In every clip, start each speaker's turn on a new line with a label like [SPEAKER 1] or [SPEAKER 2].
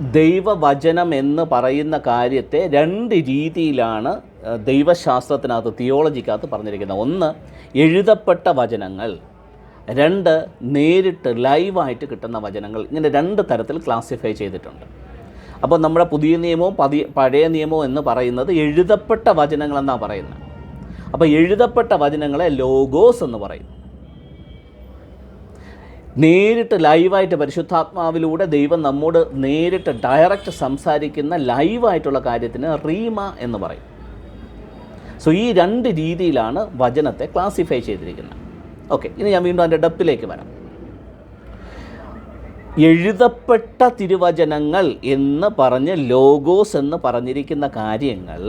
[SPEAKER 1] ദൈവവചനം എന്ന് പറയുന്ന കാര്യത്തെ രണ്ട് രീതിയിലാണ് ദൈവശാസ്ത്രത്തിനകത്ത് തിയോളജിക്കകത്ത് പറഞ്ഞിരിക്കുന്നത്. ഒന്ന് എഴുതപ്പെട്ട വചനങ്ങൾ. രണ്ട് നേരിട്ട് ലൈവായിട്ട് കിട്ടുന്ന വചനങ്ങൾ. ഇങ്ങനെ രണ്ട് തരത്തിൽ ക്ലാസിഫൈ ചെയ്തിട്ടുണ്ട്. അപ്പോൾ നമ്മുടെ പുതിയ നിയമവും പതി പഴയ നിയമവും എന്ന് പറയുന്നത് എഴുതപ്പെട്ട വചനങ്ങളെന്നാണ് പറയുന്നത്. അപ്പോൾ എഴുതപ്പെട്ട വചനങ്ങളെ ലോഗോസ് എന്ന് പറയും. നേരിട്ട് ലൈവായിട്ട് പരിശുദ്ധാത്മാവിലൂടെ ദൈവം നമ്മോട് നേരിട്ട് ഡയറക്റ്റ് സംസാരിക്കുന്ന ലൈവായിട്ടുള്ള കാര്യത്തിന് റീമ എന്ന് പറയും. സോ ഈ രണ്ട് രീതിയിലാണ് വചനത്തെ ക്ലാസിഫൈ ചെയ്തിരിക്കുന്നത്. ഓക്കെ ഇനി ഞാൻ വീണ്ടും അതിന്റെ ഡപ്പിലേക്ക് വരാം. എഴുതപ്പെട്ട തിരുവചനങ്ങൾ എന്ന് പറഞ്ഞ് ലോഗോസ് എന്ന് പറഞ്ഞിരിക്കുന്ന കാര്യങ്ങൾ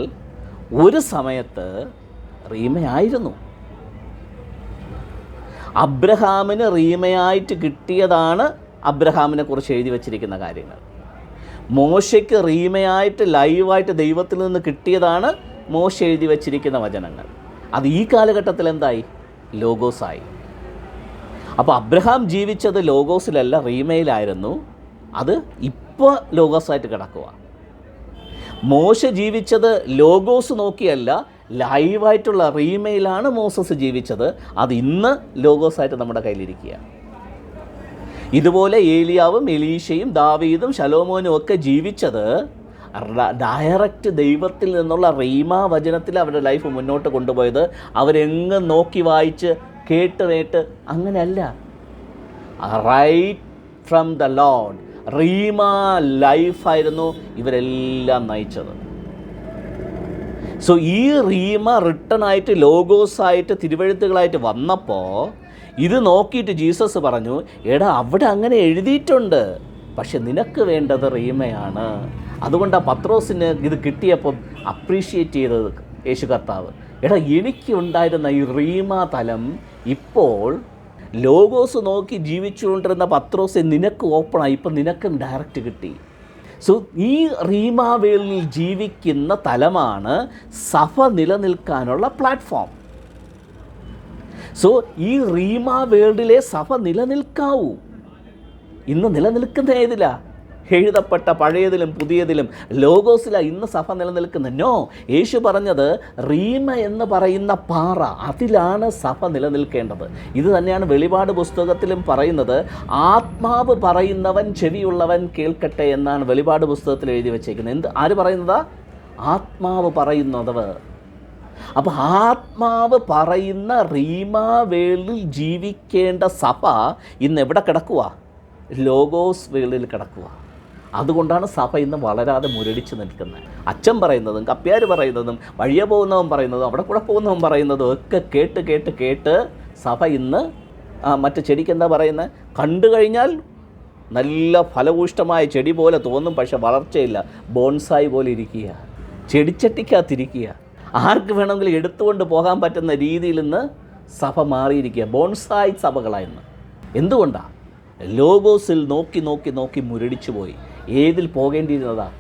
[SPEAKER 1] ഒരു സമയത്ത് റീമയായിരുന്നു. അബ്രഹാമിന് റീമയായിട്ട് കിട്ടിയതാണ് അബ്രഹാമിനെ കുറിച്ച് എഴുതി വച്ചിരിക്കുന്ന കാര്യങ്ങൾ. മോശയ്ക്ക് റീമയായിട്ട് ലൈവായിട്ട് ദൈവത്തിൽ നിന്ന് കിട്ടിയതാണ് മോശ എഴുതി വച്ചിരിക്കുന്ന വചനങ്ങൾ. അത് ഈ കാലഘട്ടത്തിൽ എന്തായി? ലോഗോസായി. അപ്പോൾ അബ്രഹാം ജീവിച്ചത് ലോഗോസിലല്ല റീമയിലായിരുന്നു. അത് ഇപ്പോൾ ലോഗോസായിട്ട് കിടക്കുക മോശ ജീവിച്ചത് ലോഗോസ് നോക്കിയല്ല ലൈവായിട്ടുള്ള റീമയിലാണ് മോസസ് ജീവിച്ചത്. അത് ഇന്ന് ലോഗോസായിട്ട് നമ്മുടെ കയ്യിലിരിക്കുക ഇതുപോലെ ഏലിയാവും എലീഷയും ദാവീദും ശലോമോനും ഒക്കെ ജീവിച്ചത് ഡയറക്റ്റ് ദൈവത്തിൽ നിന്നുള്ള റീമാ വചനത്തിൽ അവരുടെ ലൈഫ് മുന്നോട്ട് കൊണ്ടുപോയത്. അവരെങ്ങ് നോക്കി വായിച്ച് കേട്ട് കേട്ട് അങ്ങനെയല്ല. Right from the Lord rhema ലൈഫായിരുന്നു ഇവരെല്ലാം നയിച്ചത്. സോ ഈ റീമ റിട്ടൺ ആയിട്ട് ലോഗോസായിട്ട് തിരുവഴുത്തുകളായിട്ട് വന്നപ്പോൾ ഇത് നോക്കിയിട്ട് ജീസസ് പറഞ്ഞു എടാ അവിടെ അങ്ങനെ എഴുതിയിട്ടുണ്ട്. പക്ഷെ നിനക്ക് വേണ്ടത് റീമയാണ്. അതുകൊണ്ട് ആ പത്രോസിന് ഇത് കിട്ടിയപ്പോൾ അപ്രീഷിയേറ്റ് ചെയ്തത് യേശു കർത്താവ്. എടാ എനിക്ക് ഉണ്ടായിരുന്ന ഈ റീമ തലം ഇപ്പോൾ ലോഗോസ് നോക്കി ജീവിച്ചുകൊണ്ടിരുന്ന പത്രോസ് നിനക്ക് ഓപ്പണായി ഇപ്പം നിനക്കും ഡയറക്റ്റ് കിട്ടി. സോ ഈ റീമാവേലിൽ ജീവിക്കുന്ന തലമാണ് സഭ നിലനിൽക്കാനുള്ള പ്ലാറ്റ്ഫോം സോ ഈ റീമ വേൾഡിലെ സഭ നിലനിൽക്കാവൂ. ഇന്ന് നിലനിൽക്കുന്ന ഏതിലാ? എഴുതപ്പെട്ട പഴയതിലും പുതിയതിലും ലോഗോസില ഇന്ന് സഭ നിലനിൽക്കുന്നത്. നോ യേശു പറഞ്ഞത് റീമ എന്ന് പറയുന്ന പാറ അതിലാണ് സഭ നിലനിൽക്കേണ്ടത്. ഇത് തന്നെയാണ് വെളിപാട് പുസ്തകത്തിലും പറയുന്നത് ആത്മാവ് പറയുന്നവൻ ചെവിയുള്ളവൻ കേൾക്കട്ടെ എന്നാണ് വെളിപാട് പുസ്തകത്തിൽ എഴുതി വെച്ചേക്കുന്നത്. എന്ത് ആര് പറയുന്നതാ? ആത്മാവ് പറയുന്നതവ് അപ്പോൾ ആത്മാവ് പറയുന്ന റീമാവേളിൽ ജീവിക്കേണ്ട സഭ ഇന്ന് എവിടെ കിടക്കുക ലോഗോസ് വേളിൽ കിടക്കുക അതുകൊണ്ടാണ് സഭ ഇന്ന് വളരാതെ മുരടിച്ച് നിൽക്കുന്നത്. അച്ഛൻ പറയുന്നതും കപ്പ്യാർ പറയുന്നതും വഴിയെ പോകുന്നവൻ പറയുന്നതും അവിടെ കൂടെ പോകുന്നവൻ പറയുന്നതും ഒക്കെ കേട്ട് കേട്ട് കേട്ട് സഭ ഇന്ന് മറ്റു ചെടിക്ക് എന്താ പറയുന്നത്? കണ്ടു കഴിഞ്ഞാൽ നല്ല ഫലഭൂഷ്ടമായ ചെടി പോലെ തോന്നും പക്ഷെ വളർച്ചയില്ല. ബോൺസായി പോലെ ഇരിക്കുക. ചെടിച്ചട്ടിക്കകത്തിരിക്കുക. ആർക്ക് വേണമെങ്കിലും എടുത്തുകൊണ്ട് പോകാൻ പറ്റുന്ന രീതിയിൽ നിന്ന് സഭ മാറിയിരിക്കുക. ബോൺസായി സഭകളായിരുന്നു എന്തുകൊണ്ടാണ് ലോഗോസിൽ നോക്കി നോക്കി നോക്കി മുരടിച്ചു പോയി ഏതിൽ പോകേണ്ടിയിരുന്നതാ?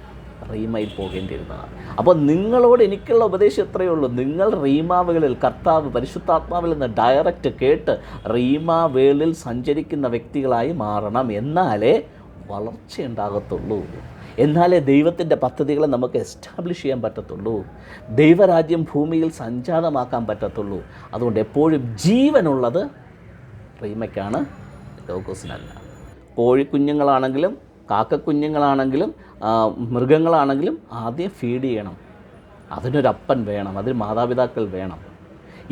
[SPEAKER 1] റീമയിൽ പോകേണ്ടിയിരുന്നതാണ്. അപ്പോൾ നിങ്ങളോട് എനിക്കുള്ള ഉപദേശം എത്രയേ ഉള്ളൂ? നിങ്ങൾ റീമാവുകളിൽ കർത്താവ് പരിശുദ്ധാത്മാവിൽ നിന്ന് ഡയറക്റ്റ് കേട്ട് റീമാവേളിൽ സഞ്ചരിക്കുന്ന വ്യക്തികളായി മാറണം. എന്നാലേ വളർച്ചയുണ്ടാകത്തുള്ളൂ. എന്നാലേ ദൈവത്തിന്റെ പദ്ധതികളെ നമുക്ക് എസ്റ്റാബ്ലിഷ് ചെയ്യാൻ പറ്റത്തുള്ളൂ. ദൈവരാജ്യം ഭൂമിയിൽ സഞ്ജാതമാക്കാൻ പറ്റത്തുള്ളൂ. അതുകൊണ്ട് എപ്പോഴും ജീവനുള്ളത് റീമയ്ക്കാണ് ലോകോസിനല്ല കോഴിക്കുഞ്ഞുങ്ങളാണെങ്കിലും കാക്കക്കുഞ്ഞുങ്ങളാണെങ്കിലും മൃഗങ്ങളാണെങ്കിലും ആദ്യം ഫീഡ് ചെയ്യണം. അതിനൊരപ്പൻ വേണം അതിന് മാതാപിതാക്കൾ വേണം.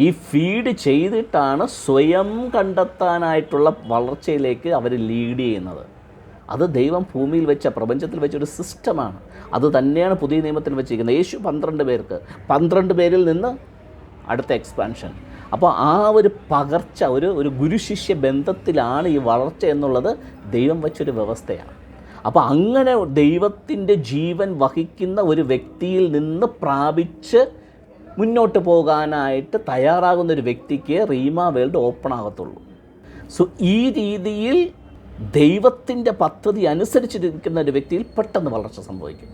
[SPEAKER 1] ഈ ഫീഡ് ചെയ്തിട്ടാണ് സ്വയം കണ്ടെത്താനായിട്ടുള്ള വളർച്ചയിലേക്ക് അവർ ലീഡ് ചെയ്യുന്നത്. അത് ദൈവം ഭൂമിയിൽ വെച്ച പ്രപഞ്ചത്തിൽ വെച്ച ഒരു സിസ്റ്റമാണ് അത് തന്നെയാണ് പുതിയ നിയമത്തിൽ വെച്ചിരിക്കുന്നത്. യേശു പന്ത്രണ്ട് പേർക്ക് പന്ത്രണ്ട് പേരിൽ നിന്ന് അടുത്ത എക്സ്പാൻഷൻ അപ്പോൾ ആ ഒരു പകർച്ച ഒരു ഒരു ഗുരുശിഷ്യ ബന്ധത്തിലാണ് ഈ വളർച്ച എന്നുള്ളത് ദൈവം വെച്ചൊരു വ്യവസ്ഥയാണ്. അപ്പോൾ അങ്ങനെ ദൈവത്തിന്റെ ജീവൻ വഹിക്കുന്ന ഒരു വ്യക്തിയിൽ നിന്ന് പ്രാപിച്ച് മുന്നോട്ട് പോകാനായിട്ട് തയ്യാറാകുന്ന ഒരു വ്യക്തിക്ക് റീമ വേൾഡ് ഓപ്പൺ ആകത്തുള്ളൂ. സോ ഈ രീതിയിൽ ദൈവത്തിന്റെ പദ്ധതി അനുസരിച്ചിരിക്കുന്ന ഒരു വ്യക്തിയിൽ പെട്ടെന്ന് വളർച്ച സംഭവിക്കും.